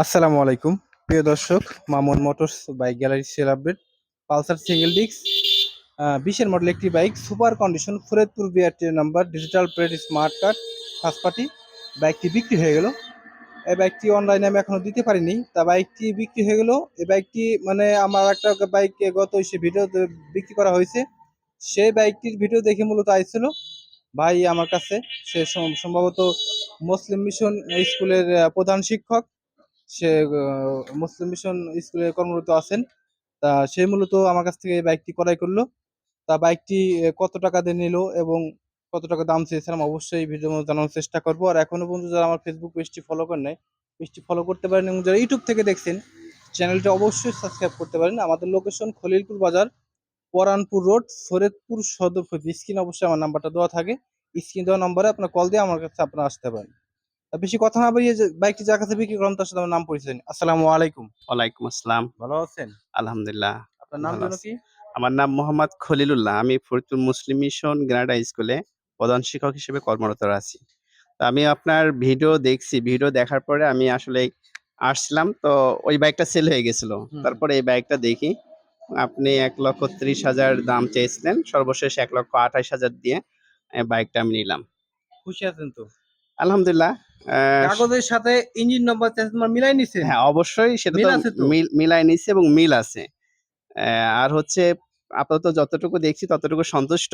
আসসালামু আলাইকুম প্রিয় দর্শক, Mamun motors bike gallery sale update, Pulsar single disc বিশের মডেল একটি bike, super condition Faridpur BRT number, digital plate, smart card first party বাইকটি বিক্রি হয়ে গেল। এই বাইকটি অনলাইনে আমি এখনও দিতে পারিনি। তা বাইকটি বিক্রি হয়ে গেল। এই বাইকটি মানে আমার একটা বাইক গত সে ভিডিও বিক্রি করা হয়েছে। সেই বাইকটির ভিডিও দেখে মূলত আইছিল ভাই আমার কাছে, সে সম- সম্ভবত মুসলিম মিশন স্কুলের প্রধান শিক্ষক। সে মুসলিম মিশন স্কুলে কর্মরত আছেন। তা সে মূলত আমার কাছ থেকে বাইকটি ক্রয় করল। তা বাইকটি কত টাকা দিয়ে নিল এবং কত টাকা দাম চেয়েছিলাম অবশ্যই মধ্যে জানানোর চেষ্টা করব। আর এখনও পর্যন্ত যারা আমার ফেসবুক পেজটি ফলো করেন নাই পেজটি ফলো করতে পারেন এবং যারা ইউটিউব থেকে দেখছেন চ্যানেলটি অবশ্যই সাবস্ক্রাইব করতে পারেন। আমাদের লোকেশন খলিলপুর বাজার পরানপুর রোড ফরিদপুর সদর স্ক্রিন অবশ্যই আমার নাম্বারটা দেওয়া থাকে। স্ক্রিন দেওয়া নম্বরে আপনার কল দিয়ে আমার কাছে আপনারা আসতে পারেন। বেশি কথা না বলিয়ে যে বাইকটি যার কাছে বিক্রি করেন তার সাথে আমার নাম পরিচয়। আসসালামু আলাইকুম। ওয়ালাইকুম আসসালাম। ভালো আছেন? আলহামদুলিল্লাহ। আপনার নাম যেন কি? আমার নাম মোহাম্মদ খলিলুল্লাহ। আমি ফরিদপুর মুসলিম মিশন গ্রানাডা স্কুলে প্রধান শিক্ষক হিসেবে কর্মরত আছি। তো আমি আপনার ভিডিও দেখছি। ভিডিও দেখার পরে আমি আসলে আসছিলাম তো ওই বাইকটা সেল হয়ে গেছিল। তারপরে এই বাইকটা দেখি। আপনি এক লক্ষ ত্রিশ হাজার দাম চেয়েছিলেন সর্বশেষ এক লক্ষ আঠাশ হাজার দিয়ে বাইকটা আমি নিলাম। খুশি আছেন তো? আলহামদুলিল্লাহ কাগজের সাথে ইঞ্জিন নম্বর তোমার মিলাই নিছেন? হ্যাঁ অবশ্যই সেটা মিল তো? মিলাই নিচ্ছে এবং মিল আছে। আর হচ্ছে আপাতত যতটুকু দেখছি ততটুকু সন্তুষ্ট।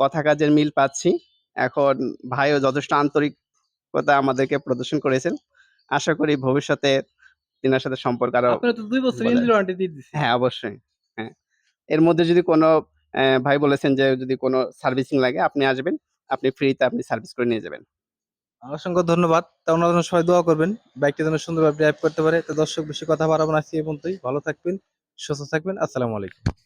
কথা কাজের মিল পাচ্ছি। এখন ভাইও যথেষ্ট আন্তরিকতা আমাদেরকে প্রদর্শন করেছেন। আশা করি ভবিষ্যতে তিনার সাথে সম্পর্ক আরও আপনারা তো দুই বছর। ওয়ারেন্টি দিয়ে দিচ্ছেন হ্যাঁ অবশ্যই হ্যাঁ। এর মধ্যে যদি কোনো আহ, ভাই বলেছেন যে যদি কোনো সার্ভিসিং লাগে আপনি আসবেন আপনি ফ্রিতে আপনি সার্ভিস করে নিয়ে যাবেন। অসংখ্য ধন্যবাদ। তা ওনার জন্য সবাই দোয়া করবেন। বাইকটি যেন সুন্দরভাবে ড্রাইভ করতে পারে। তো দর্শক বেশি কথা বাড়াবো না আজকে এই পর্যন্তই। ভালো থাকবেন সুস্থ থাকবেন। আসসালামু আলাইকুম।